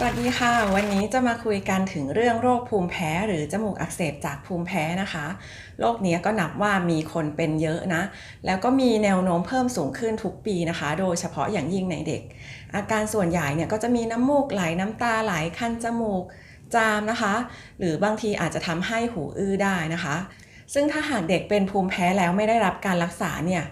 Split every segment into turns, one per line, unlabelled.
สวัสดีค่ะ วันนี้จะมาคุยกันถึงเรื่องโรคภูมิแพ้หรือจมูกอักเสบจากภูมิแพ้นะคะ โรคนี้ก็นับว่ามีคนเป็นเยอะนะ แล้วก็มีแนวโน้มเพิ่มสูงขึ้นทุกปีนะคะ โดยเฉพาะอย่างยิ่งในเด็ก อาการส่วนใหญ่เนี่ยก็จะมีน้ำมูกไหลน้ำตาไหลคันจมูกจามนะคะ หรือบางทีอาจจะทำให้หูอื้อได้นะคะ ซึ่งถ้าหากเด็กเป็นภูมิแพ้แล้วไม่ได้รับการรักษาเนี่ย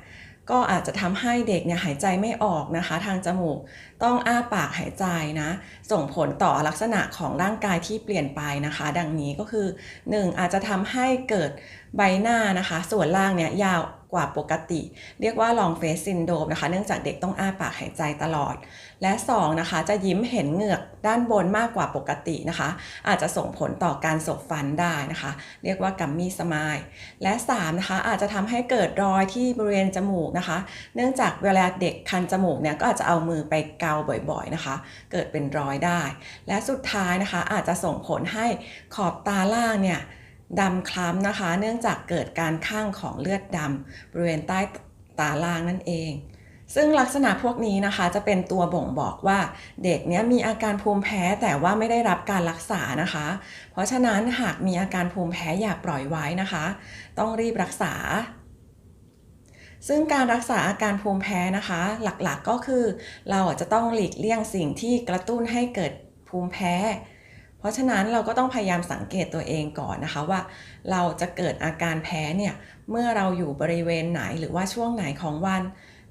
ก็อาจจะทำให้เด็กเนี่ยหายใจไม่ออกนะคะ ทางจมูกต้องอ้าปากหายใจนะ ส่งผลต่อลักษณะของร่างกายที่เปลี่ยนไปนะคะ ดังนี้ก็คือ 1. อาจจะทำให้เกิดใบหน้านะคะ ส่วนล่างเนี่ยยาว กว่าปกติ เรียกว่า long face syndrome นะคะ เนื่องจากเด็กต้องอ้าปากหายใจตลอด และ 2. นะคะ จะยิ้มเห็นเหงือกด้านบนมากกว่าปกตินะคะ อาจจะส่งผลต่อการสบฟันได้นะคะ เรียกว่ากัมมี่สมายและ 3. นะคะ อาจจะทำให้เกิดรอยที่บริเวณจมูกนะคะ เนื่องจากเวลาเด็กคันจมูกเนี่ยก็อาจจะเอามือไปเกาบ่อยๆนะคะ เกิดเป็นรอยได้ และสุดท้ายนะคะอาจจะส่งผลให้ขอบตาล่างเนี่ย ดำคล้ำนะคะ เนื่องจากเกิดการข้างของเลือดดำบริเวณใต้ตาล่างนั่นเอง ซึ่งลักษณะพวกนี้นะคะจะเป็นตัวบ่งบอกว่าเด็กเนี้ยมีอาการภูมิแพ้แต่ว่าไม่ได้รับการรักษานะคะ เพราะฉะนั้นหากมีอาการภูมิแพ้อย่าปล่อยไว้นะคะ ต้องรีบรักษาซึ่งการรักษาอาการภูมิแพ้นะคะ หลักๆก็คือ เราจะต้องหลีกเลี่ยงสิ่งที่กระตุ้นให้เกิดภูมิแพ้ ราะฉะนั้นเราก็ต้องพยายามสังเกตตัวเองก่อนนะคะว่า เราจะเกิดอาการแพ้เนี่ยเมื่อเราอยู่บริเวณไหนหรือว่าช่วงไหนของวัน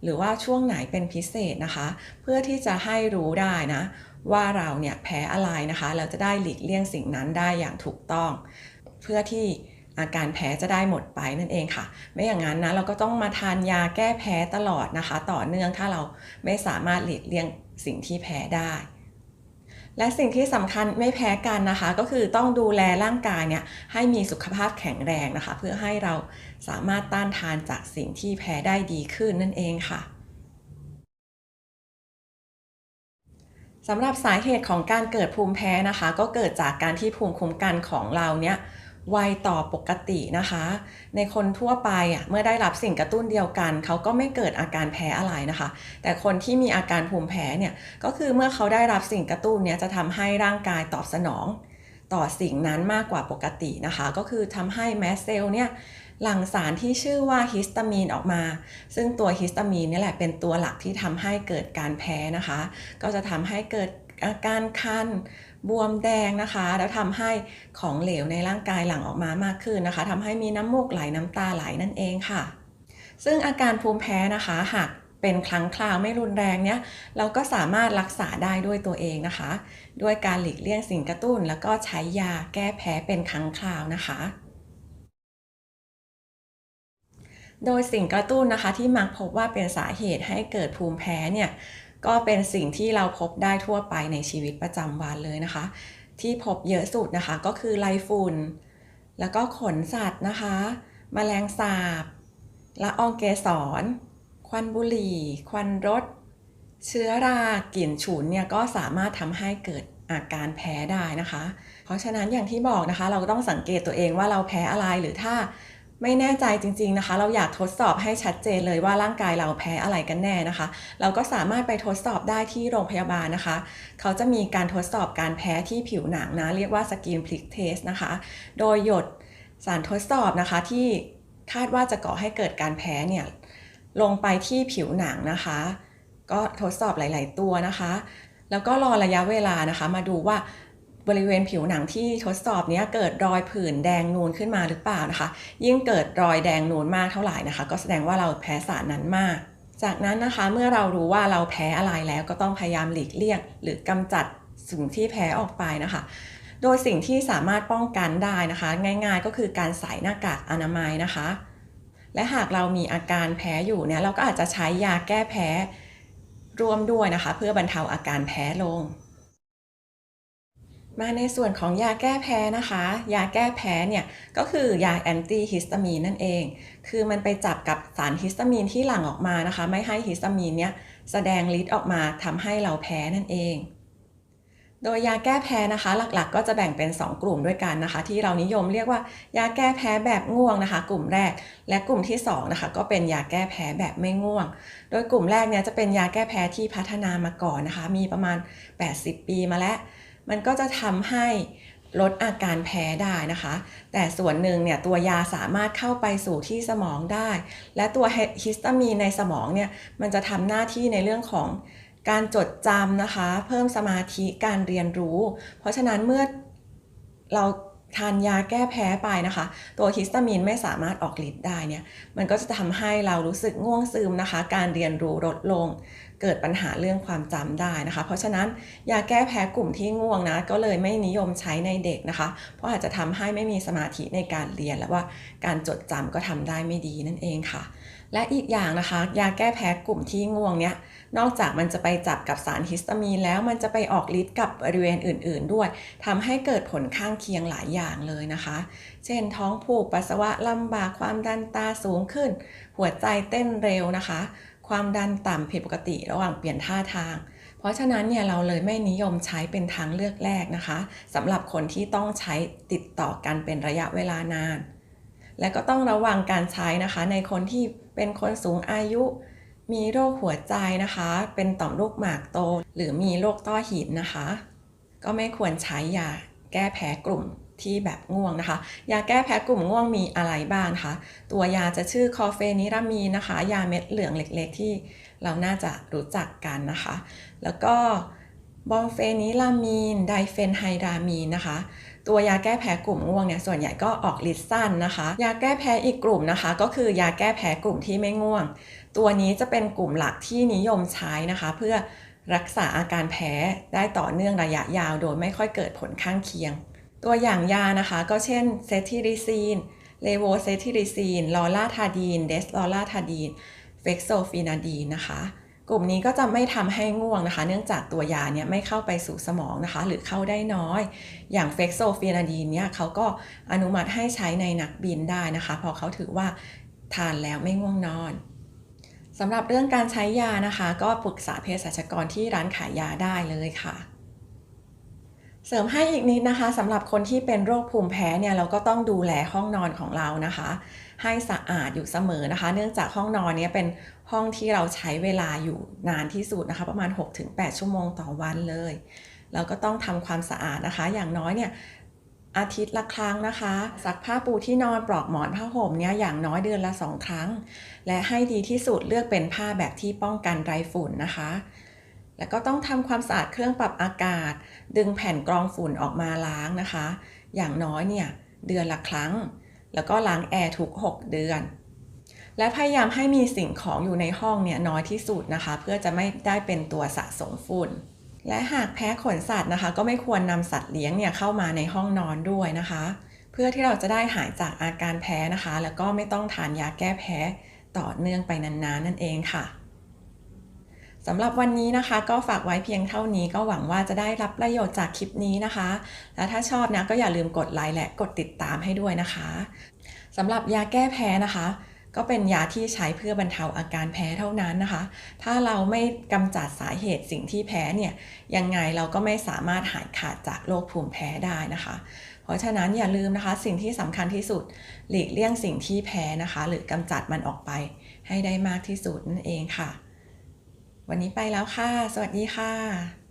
หรือว่าช่วงไหนเป็นพิเศษนะคะ เพื่อที่จะให้รู้ได้นะ ว่าเราเนี่ยแพ้อะไรนะคะ เราจะได้หลีกเลี่ยงสิ่งนั้นได้อย่างถูกต้อง เพื่อที่อาการแพ้จะได้หมดไปนั่นเองค่ะ ไม่อย่างนั้นนะเราก็ต้องมาทานยาแก้แพ้ตลอดนะคะ ต่อเนื่องถ้าเราไม่สามารถหลีกเลี่ยงสิ่งที่แพ้ได้ และสิ่งที่สำคัญไม่แพ้กันนะคะ ก็คือต้องดูแลร่างกายเนี่ยให้มีสุขภาพแข็งแรงนะคะ เพื่อให้เราสามารถต้านทานจากสิ่งที่แพ้ได้ดีขึ้นนั่นเองค่ะสำหรับสาเหตุของการเกิดภูมิแพ้นะคะ ก็เกิดจากการที่ภูมิคุ้มกันของเราเนี่ย ไวต่อปกตินะคะ ในคนทั่วไปอะเมื่อได้รับสิ่งกระตุ้นเดียวกัน เขาก็ไม่เกิดอาการแพ้อะไรนะคะ แต่คนที่มีอาการภูมิแพ้เนี่ยก็คือเมื่อเขาได้รับสิ่งกระตุ้นเนี่ยจะทำให้ร่างกายตอบสนอง ต่อสิ่งนั้นมากกว่าปกตินะคะ ก็คือทำให้แมสเซลเนี่ยหลั่งสารที่ชื่อว่าฮิสตามีนออกมา ซึ่งตัวฮิสตามีนนี่แหละเป็นตัวหลักที่ทำให้เกิดการแพ้นะคะ ก็จะทำให้เกิด อาการคันบวมแดงนะคะ แล้วทำให้ของเหลวในร่างกายหลั่งออกมามากขึ้นนะคะทำให้มีน้ำมูกไหลน้ำตาไหลนั่นเองค่ะ ซึ่งอาการภูมิแพ้นะคะหากเป็นครั้งคราวไม่รุนแรงเนี้ยเราก็สามารถรักษาได้ด้วยตัวเองนะคะ ด้วยการหลีกเลี่ยงสิ่งกระตุ้น แล้วก็ใช้ยาแก้แพ้เป็นครั้งคราวนะคะ โดยสิ่งกระตุ้นนะคะที่มักพบว่าเป็นสาเหตุให้เกิดภูมิแพ้เนี่ย ก็เป็นสิ่งที่เราพบได้ทั่วไปในชีวิตประจำวันเลยนะคะ ที่พบเยอะสุดนะคะก็คือไรฝุ่น แล้วก็ขนสัตว์นะคะมแมลงสาบละอองเกสร ควันบุหรี่ ควันรถ เชื้อรากลิ่นฉุนเนี่ยก็สามารถทำให้เกิดอาการแพ้ได้นะคะ เพราะฉะนั้นอย่างที่บอกนะคะ เราก็ต้องสังเกตตัวเองว่าเราแพ้อะไรหรือถ้า ไม่แน่ใจจริงๆนะคะ เราอยากทดสอบให้ชัดเจนเลยว่าร่างกายเราแพ้อะไรกันแน่นะคะ เราก็สามารถไปทดสอบได้ที่โรงพยาบาลนะคะ เขาจะมีการทดสอบการแพ้ที่ผิวหนังนะ เรียกว่าสกินพลิกเทสนะคะ โดยหยดสารทดสอบนะคะที่คาดว่าจะก่อให้เกิดการแพ้เนี่ยลงไปที่ผิวหนังนะคะ ก็ทดสอบหลาย ๆ ตัวนะคะ แล้วก็รอระยะเวลานะคะ มาดูว่า บริเวณผิวหนังที่ทดสอบนี้เกิดรอยผื่นแดงนูนขึ้นมาหรือเปล่านะคะ ยิ่งเกิดรอยแดงนูนมากเท่าไหร่นะคะ ก็แสดงว่าเราแพ้สารนั้นมาก จากนั้นนะคะเมื่อเรารู้ว่าเราแพ้อะไรแล้วก็ต้องพยายามหลีกเลี่ยง หรือกำจัดสิ่งที่แพ้ออกไปนะคะ โดยสิ่งที่สามารถป้องกันได้นะคะ ง่าย ๆ ก็คือการใส่หน้ากากอนามัยนะคะ และหากเรามีอาการแพ้อยู่เนี่ยเราก็อาจจะใช้ยาแก้แพ้ร่วมด้วยนะคะ เพื่อบรรเทาอาการแพ้ลง มาในส่วนของยาแก้แพ้นะคะ ยาแก้แพ้เนี่ยก็คือยาแอนตี้ฮิสตามีนนั่นเอง คือมันไปจับกับสารฮิสตามีนที่หลั่งออกมานะคะ ไม่ให้ฮิสตามีนเนี่ยแสดงฤทธิ์ออกมาทำให้เราแพ้นั่นเอง โดยยาแก้แพ้นะคะ หลักๆ ก็จะแบ่งเป็น 2 กลุ่มด้วยกันนะคะ ที่เรานิยมเรียกว่ายาแก้แพ้แบบง่วงนะคะ กลุ่มแรกและกลุ่มที่2นะคะก็เป็นยาแก้แพ้แบบไม่ง่วง โดยกลุ่มแรกเนี่ยจะเป็นยาแก้แพ้ที่พัฒนามาก่อนนะคะ มีประมาณ 80 ปีมาแล้ว มันก็จะทำให้ลดอาการแพ้ได้นะคะ แต่ส่วนหนึ่งเนี่ยตัวยาสามารถเข้าไปสู่ที่สมองได้ และตัวฮิสตามีนในสมองเนี่ยมันจะทำหน้าที่ในเรื่องของการจดจำนะคะ เพิ่มสมาธิการเรียนรู้ เพราะฉะนั้นเมื่อเราทานยาแก้แพ้ไปนะคะ ตัวฮิสตามีนไม่สามารถออกฤทธิ์ได้เนี่ยมันก็จะทำให้เรารู้สึกง่วงซึมนะคะ การเรียนรู้ลดลง เกิดปัญหาเรื่องความจำได้นะคะ เพราะฉะนั้นยาแก้แพ้กลุ่มที่ง่วงนะก็เลยไม่นิยมใช้ในเด็กนะคะ เพราะอาจจะทำให้ไม่มีสมาธิในการเรียนและว่าการจดจำก็ทำได้ไม่ดีนั่นเองค่ะ และอีกอย่างนะคะ ยาแก้แพ้กลุ่มที่ง่วงเนี้ยนอกจากมันจะไปจับกับสารฮิสตามีนแล้วมันจะไปออกฤทธิ์กับบริเวณอื่น ๆ ด้วยทำให้เกิดผลข้างเคียงหลายอย่างเลยนะคะ เช่น ท้องผูกปัสสาวะลำบากความดันตาสูงขึ้น หัวใจเต้นเร็วนะคะ ความดันต่ำผิดปกติระหว่างเปลี่ยนท่าทาง เพราะฉะนั้นเนี่ยเราเลยไม่นิยมใช้เป็นทางเลือกแรกนะคะสำหรับคนที่ต้องใช้ติดต่อกันเป็นระยะเวลานาน และก็ต้องระวังการใช้นะคะ ในคนที่เป็นคนสูงอายุ มีโรคหัวใจนะคะ เป็นต่อมลูกหมากโต หรือมีโรคต้อหินนะคะ ก็ไม่ควรใช้ยาแก้แพ้กลุ่ม ที่แบบง่วงนะคะ ยาแก้แพ้กลุ่มง่วงมีอะไรบ้างคะ ตัวยาจะชื่อคอเฟนิรามีนะคะ ยาเม็ดเหลืองเล็กๆ ที่เราน่าจะรู้จักกันนะคะ แล้วก็บอมเฟนิลามีน ไดเฟนไฮดรามีนนะคะ ตัวยาแก้แพ้กลุ่มง่วงเนี่ยส่วนใหญ่ก็ออกฤทธิ์สั้นนะคะ ยาแก้แพ้อีกกลุ่มนะคะ ก็คือยาแก้แพ้กลุ่มที่ไม่ง่วง ตัวนี้จะเป็นกลุ่มหลักที่นิยมใช้นะคะ เพื่อรักษาอาการแพ้ได้ต่อเนื่องระยะยาวโดยไม่ค่อยเกิดผลข้างเคียง ตัวอย่างยานะคะ ก็เช่นเซทิริซีนเลโวเซทิริซีนลอราทาดีนเดสลอราทาดีนเฟกโซฟินาดีนนะคะ กลุ่มนี้ก็จะไม่ทำให้ง่วงนะคะ เนื่องจากตัวยาเนี่ยไม่เข้าไปสู่สมองนะคะ หรือเข้าได้น้อย อย่างเฟกโซฟินาดีนเนี่ยเขาก็อนุมัติให้ใช้ในนักบินได้นะคะเพราะเขาถือว่าทานแล้วไม่ง่วงนอนสำหรับเรื่องการใช้ยานะคะ ก็ปรึกษาเภสัชกรที่ร้านขายยาได้เลยค่ะ เสริมให้อีกนิดนะคะสำหรับคนที่เป็นโรคภูมิแพ้เนี่ยเราก็ต้องดูแลห้องนอนของเรานะคะ ให้สะอาดอยู่เสมอนะคะ เนื่องจากห้องนอนเนี้เป็นห้องที่เราใช้เวลาอยู่นานที่สุดนะคะ ประมาณ 6-8 ชั่วโมงต่อวันเลย เราก็ต้องทำความสะอาดนะคะ อย่างน้อยเนี่ยอาทิตย์ละครั้งนะคะซักผ้าปูที่นอนปลอกหมอนผ้าห่มเนี่ยอย่างน้อยเดือนละสองครั้ง และให้ดีที่สุดเลือกเป็นผ้าแบบที่ป้องกันไรฝุ่นนะคะ แล้วก็ต้องทำความสะอาดเครื่องปรับอากาศ ดึงแผ่นกรองฝุ่นออกมาล้างนะคะ อย่างน้อยเนี่ยเดือนละครั้ง แล้วก็ล้างแอร์ทุก 6 เดือน และพยายามให้มีสิ่งของอยู่ในห้องเนี่ยน้อยที่สุดนะคะ เพื่อจะไม่ได้เป็นตัวสะสมฝุ่น และหากแพ้ขนสัตว์นะคะ ก็ไม่ควรนำสัตว์เลี้ยงเนี่ยเข้ามาในห้องนอนด้วยนะคะ เพื่อที่เราจะได้หายจากอาการแพ้นะคะ แล้วก็ไม่ต้องทานยาแก้แพ้ต่อเนื่องไปนานๆนนั่นเองค่ะ สำหรับวันนี้นะคะก็ฝากไว้เพียงเท่านี้ก็หวังว่าจะได้รับประโยชน์จากคลิปนี้นะคะ และถ้าชอบนะก็อย่าลืมกดไลค์และกดติดตามให้ด้วยนะคะสำหรับยาแก้แพ้นะคะ ก็เป็นยาที่ใช้เพื่อบรรเทาอาการแพ้เท่านั้นนะคะ ถ้าเราไม่กำจัดสาเหตุสิ่งที่แพ้เนี่ยยังไงเราก็ไม่สามารถหายขาดจากโรคภูมิแพ้ได้นะคะ เพราะฉะนั้นอย่าลืมนะคะ สิ่งที่สำคัญที่สุดหลีกเลี่ยงสิ่งที่แพ้นะคะ หรือกำจัดมันออกไปให้ได้มากที่สุดนั่นเองค่ะ วันนี้ไปแล้วค่ะ สวัสดีค่ะ